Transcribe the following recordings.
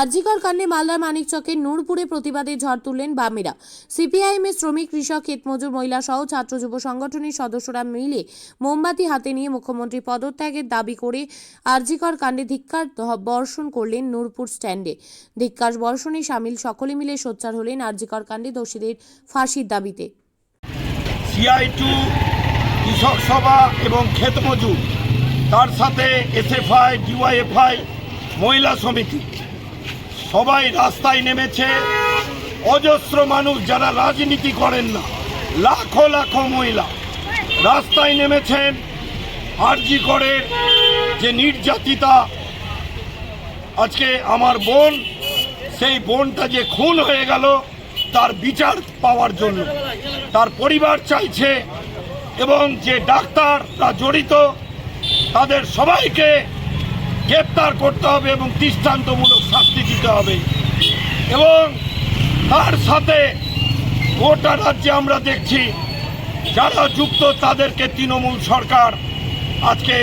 আরজিকর কাণ্ডে মালদার মানিকচকের নূরপুরে প্রতিবাদে ঝড় তুললেন বামেরা। সিপিআইএম এর শ্রমিক, কৃষক ক্ষেতমজুর মহিলা সহ ছাত্র যুব সংগঠনের সদস্যরা মিলে মোমবাতি হাতে নিয়ে মুখ্যমন্ত্রী পদত্যাগের দাবি করে আরজিকর কাণ্ডে ধিক্কার বর্ষণ করলেন নূরপুর স্ট্যান্ডে। ধিক্কার বর্ষণে সামিল সকলে মিলে সোচ্চার হলেন আরজিকর কাণ্ডে দোষীদের ফাঁসির দাবিতে। কৃষক সভা এবং ক্ষেত মজুর তার সাথে এসএফআই, ডিওয়াইএফআই, মহিলা সমিতি। সবাই রাস্তায় নেমেছে। অজস্র মানুষ যারা রাজনীতি করেন না, লাখো লাখো মহিলা রাস্তায় নেমেছেন, আরজি করে যে নির্যাতিতা আজকে আমার বোন, সেই বোনটা যে খুন হয়ে গেল, তার বিচার পাওয়ার জন্য। তার পরিবার চাইছে এবং যে ডাক্তাররা জড়িত, তাদের সবাইকে গ্রেপ্তার করতে হবে এবং দৃষ্টান্তমূলক শাস্তি দিতে হবে। এবং তার সাথে গোটা রাজ্যে আমরা দেখছি যারা যুক্ত তাদেরকে তৃণমূল সরকার আজকে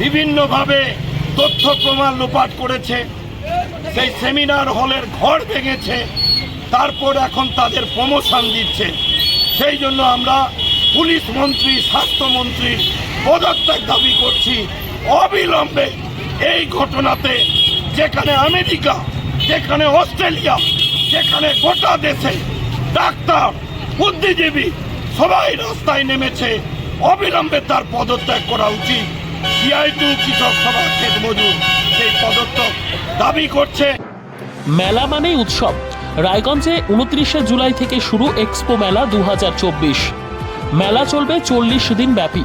বিভিন্নভাবে তথ্য প্রমাণ লোপাট করেছে, সেই সেমিনার হলের ঘর ভেঙেছে, তারপর এখন তাদের প্রমোশন দিচ্ছে। সেই জন্য আমরা পুলিশ মন্ত্রী স্বাস্থ্যমন্ত্রীর পদত্যাগ দাবি করছি। অবিলম্বে এই ঘটনাতে যেখানে আমেরিকা, যেখানে অস্ট্রেলিয়া, যেখানে গোটা দেশে ডাক্তার, বুদ্ধিজীবী সবাই রাস্তায় নেমেছে, অবিলম্বে তার পদত্যাগ করা উচিত। সিআই টু কৃষক সভা ক্ষেত মজুর, সেই পদত্যাগ দাবি করছে। মেলা মানেই উৎসব। রায়গঞ্জে উনত্রিশে জুলাই থেকে শুরু এক্সপো মেলা দু হাজার চব্বিশ। মেলা চলবে চল্লিশ দিন ব্যাপী।